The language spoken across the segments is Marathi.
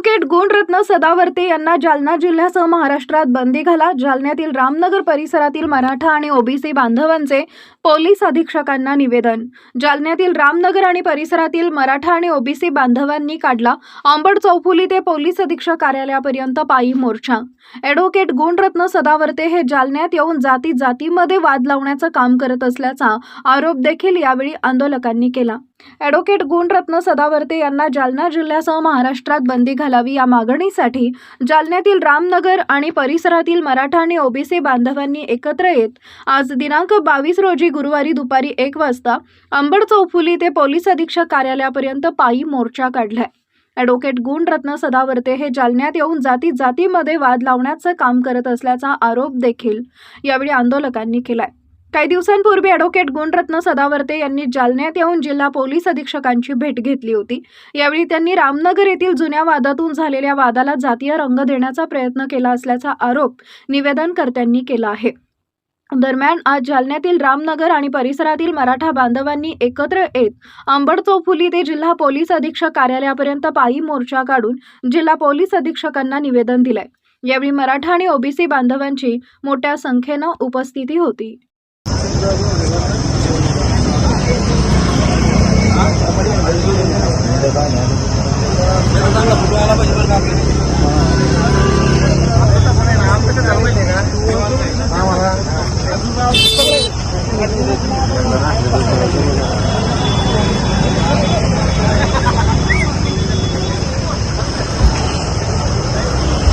ॲडव्होकेट गुणरत्न सदावर्ते यांना जालना जिल्ह्यासह महाराष्ट्रात बंदी घाला. जालन्यातील रामनगर परिसरातील मराठा आणि ओबीसी बांधवांचे पोलीस अधीक्षकांना निवेदन. जालन्यातील रामनगर आणि परिसरातील मराठा आणि ओबीसी बांधवांनी काढला आंबड चौफुली ते पोलीस अधीक्षक कार्यालयापर्यंत पायी मोर्चा. ॲडव्होकेट गुणरत्न सदावर्ते हे जालन्यात येऊन जाती जातीमध्ये वाद लावण्याचं काम करत असल्याचा आरोप देखील यावेळी आंदोलकांनी केला. ॲडव्होकेट गुणरत्न सदावर्ते यांना जालना जिल्ह्यासह महाराष्ट्रात बंदी घालावी या मागणीसाठी जालन्यातील रामनगर आणि परिसरातील मराठा आणि ओबीसी बांधवांनी एकत्र येत आज दिनांक बावीस रोजी गुरुवारी दुपारी एक वाजता अंबड चौफुली ते पोलीस अधीक्षक कार्यालयापर्यंत पायी मोर्चा काढलाय. ॲडव्होकेट गुणरत्न सदावर्ते हे जालन्यात येऊन जाती जातीमध्ये वाद लावण्याचं काम करत असल्याचा आरोप देखील यावेळी आंदोलकांनी केलाय. काही दिवसांपूर्वी ॲडव्होकेट गुणरत्न सदावर्ते यांनी जालन्यात येऊन जिल्हा पोलीस अधीक्षकांची भेट घेतली होती. यावेळी त्यांनी रामनगर येथील जुन्या वादातून झालेल्या वादाला जातीय रंग देण्याचा प्रयत्न केला असल्याचा आरोप निवेदनकर्त्यांनी केला आहे. दरम्यान आज जालन्यातील रामनगर आणि परिसरातील मराठा बांधवांनी एकत्र येत अंबड चौफुली ते जिल्हा पोलीस अधीक्षक कार्यालयापर्यंत पायी मोर्चा काढून जिल्हा पोलीस अधीक्षकांना निवेदन दिलंय. यावेळी मराठा आणि ओबीसी बांधवांची मोठ्या संख्येनं उपस्थिती होती.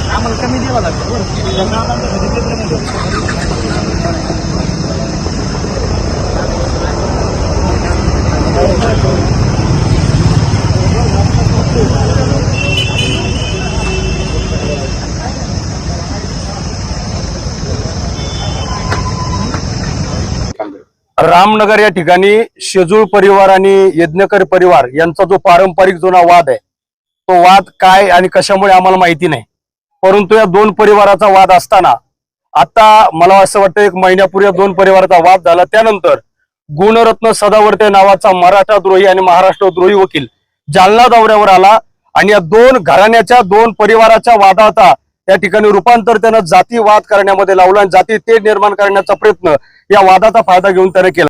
आम्हाला कमी द्यावा लागतं रामनगर या ठिकाणी शेजूळ परिवार आणि यज्ञकर परिवार यांचा जो पारंपरिक जुना वाद आहे तो वाद काय आणि कशामुळे आम्हाला माहिती नाही. परंतु या दोन परिवाराचा वाद असताना आता मला असं वाटतं एक महिन्यापूर्वी दोन परिवाराचा वाद झाला. त्यानंतर गुणरत्न सदावर्ते नावाचा मराठा द्रोही आणि महाराष्ट्र द्रोही वकील जालना दौऱ्यावर आला आणि या दोन घराण्याच्या दोन परिवाराच्या वादाचा त्या ठिकाणी रूपांतर त्यानं जातीवाद करण्यामध्ये लावला आणि जाती ते निर्माण करण्याचा प्रयत्न या वादाचा फायदा घेऊन त्याने केला.